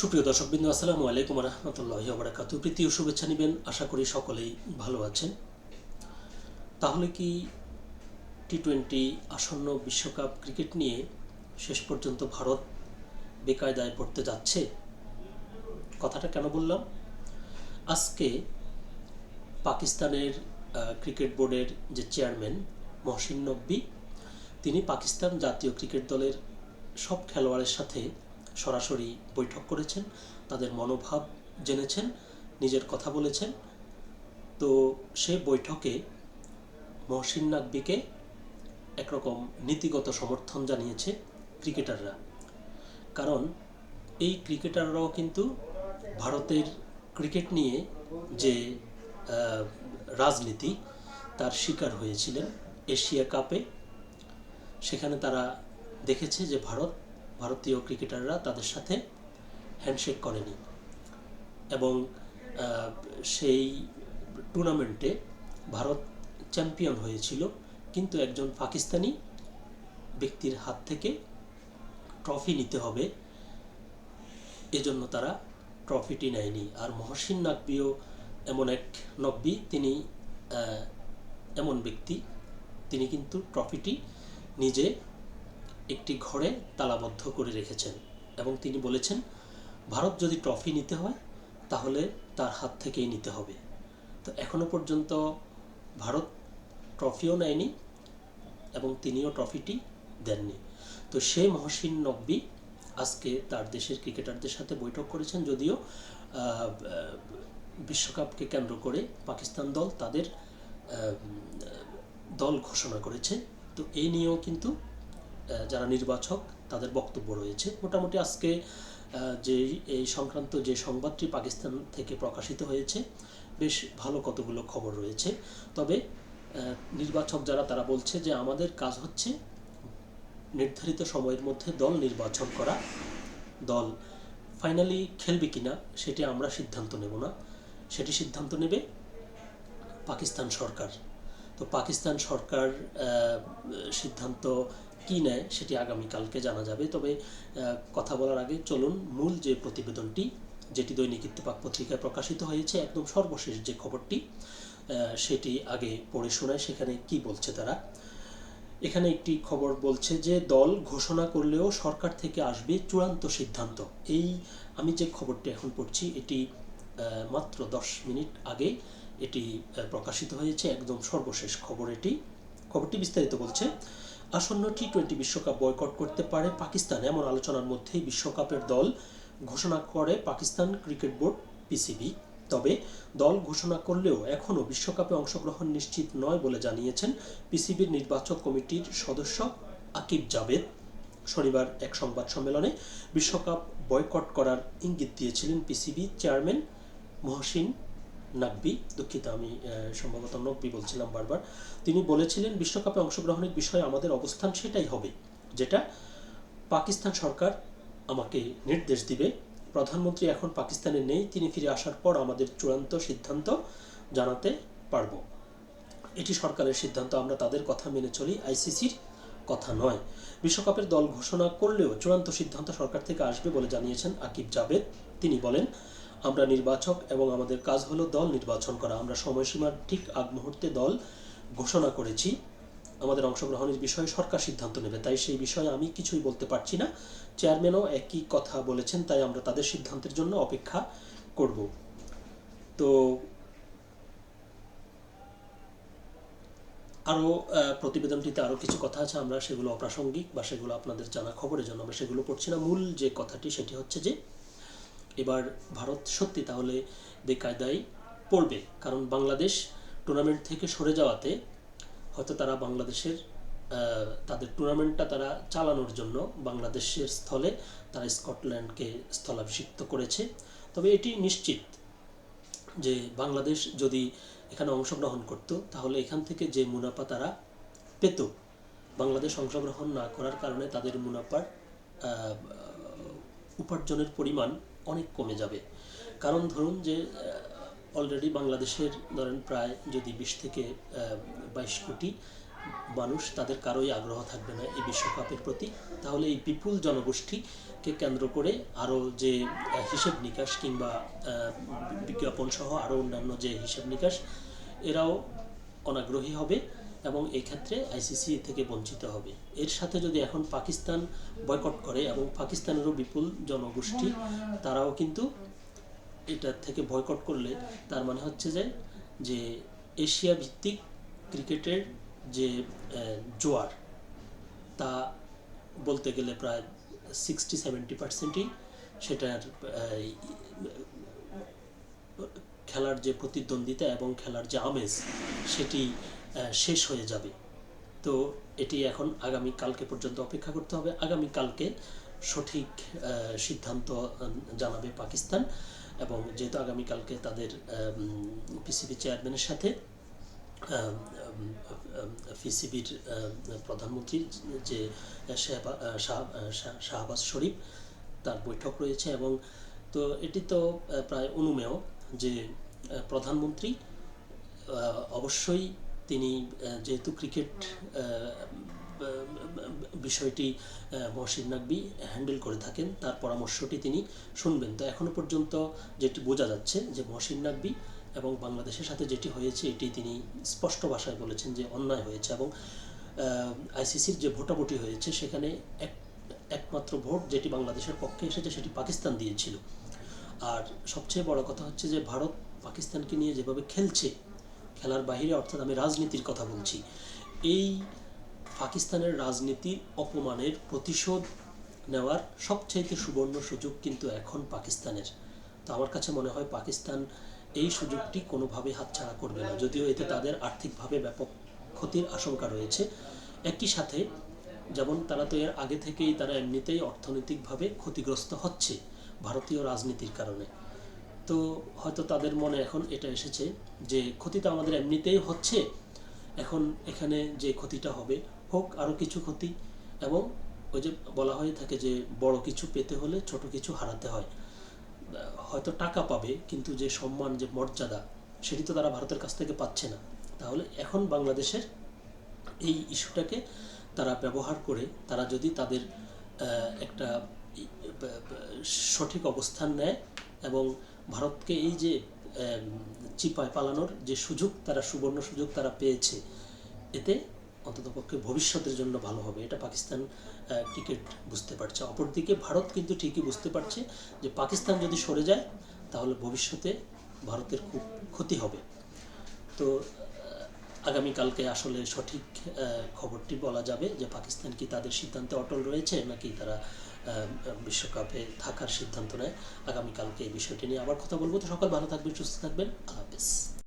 সুপ্রিয় দর্শকবৃন্দ, আসসালামু আলাইকুম রহমতুল্লাহ বারাকাতু প্রীতি ও শুভেচ্ছা নেবেন, আশা করি সকলেই ভালো আছেন। তাহলে কি টি টোয়েন্টি আসন্ন বিশ্বকাপ ক্রিকেট নিয়ে শেষ পর্যন্ত ভারত বেকায়দায় পড়তে যাচ্ছে? কথাটা কেন বললাম? আজকে পাকিস্তানের ক্রিকেট বোর্ডের যে চেয়ারম্যান মহসিন নকবি তিনি পাকিস্তান জাতীয় ক্রিকেট দলের সব খেলোয়াড়ের সাথে সরাসরি বৈঠক করেছেন, তাদের মনোভাব জেনেছেন, নিজের কথা বলেছেন। তো সে বৈঠকে মহসিন নাকবিকে একরকম নীতিগত সমর্থন জানিয়েছে ক্রিকেটাররা। কারণ এই ক্রিকেটাররাও কিন্তু ভারতের ক্রিকেট নিয়ে যে রাজনীতি, তার শিকার হয়েছিলেন এশিয়া কাপে। সেখানে তারা দেখেছে যে ভারত ভারতীয় ক্রিকেটাররা তাদের সাথে হ্যান্ডশেক করেনি। এবং সেই টুর্নামেন্টে ভারত চ্যাম্পিয়ন হয়েছিল, কিন্তু একজন পাকিস্তানি ব্যক্তির হাত থেকে ট্রফি নিতে হবে। এজন্য তারা ট্রফিটি নেয়নি। আর মহসিন নাকবিও এমন এক নব্বী তিনি এমন ব্যক্তি, তিনি কিন্তু ট্রফিটি নিজে একটি ঘরে তালাবদ্ধ করে রেখেছেন এবং তিনি বলেছেন, ভারত যদি ট্রফি নিতে হয়, তাহলে তার হাত থেকেই নিতে হবে। তো এখনও পর্যন্ত ভারত ট্রফিও নেয়নি এবং তিনিও ট্রফিটি দেননি। তো সেই মহসিন নকবি আজকে তার দেশের ক্রিকেটারদের সাথে বৈঠক করেছেন যদিও বিশ্বকাপকে কেন্দ্র করে পাকিস্তান দল তাদের দল ঘোষণা করেছে। তো এই নিয়েও কিন্তু যারা নির্বাচক, তাদের বক্তব্য রয়েছে। মোটামুটি আজকে যে এই সংক্রান্ত যে সংবাদটি পাকিস্তান থেকে প্রকাশিত হয়েছে, বেশ ভালো কতগুলো খবর রয়েছে। তবে নির্বাচক যারা, তারা বলছে যে আমাদের কাজ হচ্ছে নির্ধারিত সময়ের মধ্যে দল নির্বাচন করা। দল ফাইনালি খেলবে কিনা, সেটি আমরা সিদ্ধান্ত নেব না। সেটি সিদ্ধান্ত নেবে পাকিস্তান সরকার। তো পাকিস্তান সরকার সিদ্ধান্ত কি নেয় সেটি আগামীকালকে জানা যাবে। তবে কথা বলার আগে চলুন মূল যে প্রতিবেদনটি, যেটি দৈনিক ইত্তেফাক পত্রিকায় প্রকাশিত হয়েছে, একদম সর্বশেষ যে খবরটি সেটি আগে পড়ে শোনায়, সেখানে কি বলছে তারা। এখানে একটি খবর বলছে যে, দল ঘোষণা করলেও সরকার থেকে আসবে চূড়ান্ত সিদ্ধান্ত। এই আমি যে খবরটি এখন পড়ছি, এটি মাত্র দশ মিনিট আগে এটি প্রকাশিত হয়েছে, একদম সর্বশেষ খবর এটি। খবরটি বিস্তারিত বলছে আসন্ন টি টোয়েন্টি বিশ্বকাপ বয়কট করতে পারে পাকিস্তান, এমন আলোচনার মধ্যেই বিশ্বকাপের দল ঘোষণা করে পাকিস্তান ক্রিকেট বোর্ড পিসিবি তবে দল ঘোষণা করলেও এখনও বিশ্বকাপে অংশগ্রহণ নিশ্চিত নয় বলে জানিয়েছেন পিসিবির নির্বাচক কমিটির সদস্য আকিব জাভেদ। শনিবার এক সংবাদ সম্মেলনে বিশ্বকাপ বয়কট করার ইঙ্গিত দিয়েছিলেন পিসিবি চেয়ারম্যান মহসিন নাকবি দুঃখিত, আমি সম্ভবত নকবি বলছিলাম বারবার। তিনি বলেছিলেন, বিশ্বকাপে অংশগ্রহণের বিষয়ে আমাদের অবস্থান সেটাই হবে, যেটা পাকিস্তান সরকার আমাকে নির্দেশ দিবে। প্রধানমন্ত্রী এখন পাকিস্তানে নেই, তিনি ফিরে আসার পর আমাদের চূড়ান্ত সিদ্ধান্ত জানাতে পারব। এটি সরকারের সিদ্ধান্ত, আমরা তাদের কথা মেনে চলি, আইসিসির কথা নয়। বিশ্বকাপের দল ঘোষণা করলেও চূড়ান্ত সিদ্ধান্ত সরকার থেকে আসবে বলে জানিয়েছেন আকিব জাভেদ। তিনি বলেন আমরা নির্বাচক এবং আমাদের কাজ হলো দল নির্বাচন করা। আমরা সময়সীমার ঠিক আগ মুহূর্তে দল ঘোষণা করেছি। আমাদের অংশগ্রহণের বিষয়ে সরকার সিদ্ধান্ত নেবে। তাই সেই বিষয়ে আমি কিছুই বলতে পারছি না। চেয়ারম্যানও একই কথা বলেছেন, তাই আমরা তাদের সিদ্ধান্তের জন্য অপেক্ষা করব। তো আরও প্রতিবেদনটিতে আরও কিছু কথা আছে। আমরা সেগুলো অপ্রাসঙ্গিক বা সেগুলো আপনাদের জানা খবরের জন্য আমরা সেগুলো পড়ছি না। মূল যে কথাটি, সেটি হচ্ছে যে এবার ভারত সত্যি তাহলে বেকায়দায় পড়বে, কারণ বাংলাদেশ টুর্নামেন্ট থেকে সরে যাওয়াতে হয়তো তারা বাংলাদেশের তাদের টুর্নামেন্টটা তারা চালানোর জন্য বাংলাদেশের স্থলে তারা স্কটল্যান্ডকে স্থলাভিষিক্ত করেছে। তবে এটি নিশ্চিত যে বাংলাদেশ যদি এখানে অংশগ্রহণ করত, তাহলে এখান থেকে যে মুনাফা তারা পেত, বাংলাদেশ অংশগ্রহণ না করার কারণে তাদের মুনাফার উপার্জনের পরিমাণ অনেক কমে যাবে। কারণ ধরুন যে অলরেডি বাংলাদেশের ধরেন প্রায় যদি বিশ থেকে বাইশ কোটি মানুষ তাদের কারোই আগ্রহ থাকবে না এই বিশ্বকাপের প্রতি, তাহলে এই বিপুল জনগোষ্ঠীকে কেন্দ্র করে আরও যে হিসেব নিকাশ কিংবা বিজ্ঞাপন সহ আরও অন্যান্য যে হিসেব নিকাশ, এরাও অনাগ্রহী হবে। এবং এই ক্ষেত্রে আইসিসি থেকে বঞ্চিত হবে। এর সাথে যদি এখন পাকিস্তান বয়কট করে এবং পাকিস্তানেরও বিপুল জনগোষ্ঠী, তারাও কিন্তু এটা থেকে বয়কট করলে তার মানে হচ্ছে যে যে এশিয়া ভিত্তিক ক্রিকেটের যে জোয়ার, তা বলতে গেলে প্রায় সিক্সটি সেভেন্টি পার্সেন্টই সেটার খেলার যে প্রতিদ্বন্দ্বিতা এবং খেলার যে আমেজ, সেটি শেষ হয়ে যাবে। তো এটি এখন আগামী কালকে পর্যন্ত অপেক্ষা করতে হবে। আগামী কালকে সঠিক সিদ্ধান্ত জানাবে পাকিস্তান এবং যেহেতু আগামীকালকে তাদের পিসিবি চেয়ারম্যানের সাথে পিসিবির প্রধানমন্ত্রী যে শাহবাজ শরীফ, তার বৈঠক রয়েছে এবং তো এটি তো প্রায় অনুমেয় যে প্রধানমন্ত্রী অবশ্যই তিনি যেহেতু ক্রিকেট বিষয়টি মহসিন নাকবি হ্যান্ডেল করে থাকেন, তার পরামর্শটি তিনি শুনবেন। তো এখনও পর্যন্ত যেটি বোঝা যাচ্ছে যে মহসিন নাকবি এবং বাংলাদেশের সাথে যেটি হয়েছে, এটি তিনি স্পষ্ট ভাষায় বলেছেন যে অন্যায় হয়েছে এবং আইসিসির যে ভোটাভুটি হয়েছে, সেখানে এক, একমাত্র ভোট যেটি বাংলাদেশের পক্ষে এসেছে, সেটি পাকিস্তান দিয়েছিল। আর সবচেয়ে বড় কথা হচ্ছে যে ভারত পাকিস্তানকে নিয়ে যেভাবে খেলছে খেলার বাইরে, অর্থাৎ আমি রাজনীতির কথা বলছি। এই পাকিস্তানের রাজনীতির অপমানের প্রতিশোধ নেওয়ার সবচাইতে সুবর্ণ সুযোগ কিন্তু এখন পাকিস্তানের। তো আমার কাছে মনে হয় পাকিস্তান এই সুযোগটি কোনোভাবে হাতছাড়া করবে না, যদিও এতে তাদের আর্থিকভাবে ব্যাপক ক্ষতির আশঙ্কা রয়েছে। একই সাথে, যেমন তারা তো এর আগে থেকেই, তারা এমনিতেই অর্থনৈতিকভাবে ক্ষতিগ্রস্ত হচ্ছে ভারতীয় রাজনীতির কারণে। তো হয়তো তাদের মনে এখন এটা এসেছে যে ক্ষতি তো আমাদের এমনিতেই হচ্ছে। এখন এখানে যে ক্ষতিটা হবে, হোক আরও কিছু ক্ষতি এবং ওই যে বলা হয়ে থাকে যে বড় কিছু পেতে হলে ছোট কিছু হারাতে হয়। হয়তো টাকা পাবে, কিন্তু যে সম্মান, যে মর্যাদা সেটি তো তারা ভারতের কাছ থেকে পাচ্ছে না। তাহলে এখন বাংলাদেশের এই ইস্যুটাকে তারা ব্যবহার করে, তারা যদি তাদের একটা সঠিক অবস্থান নেয় এবং ভারতকে এই যে চিপায় পালানোর যে সুযোগ, তারা সুবর্ণ সুযোগ তারা পেয়েছে, এতে অন্ততপক্ষে ভবিষ্যতের জন্য ভালো হবে। এটা পাকিস্তান ক্রিকেট বুঝতে পারছে। অপরদিকে ভারত কিন্তু ঠিকই বুঝতে পারছে যে পাকিস্তান যদি সরে যায়, তাহলে ভবিষ্যতে ভারতের খুব ক্ষতি হবে। তো আগামীকালকে আসলে সঠিক খবরটি বলা যাবে যে পাকিস্তান কি তাদের সিদ্ধান্তে অটল রয়েছে নাকি তারা বিশ্বকাপে থাকার সিদ্ধান্ত নেয়। আগামীকালকে এই বিষয়টি নিয়ে আবার কথা বলব। তো সকাল ভালো থাকবেন, সুস্থ থাকবেন। আল্লাহ হাফেজ।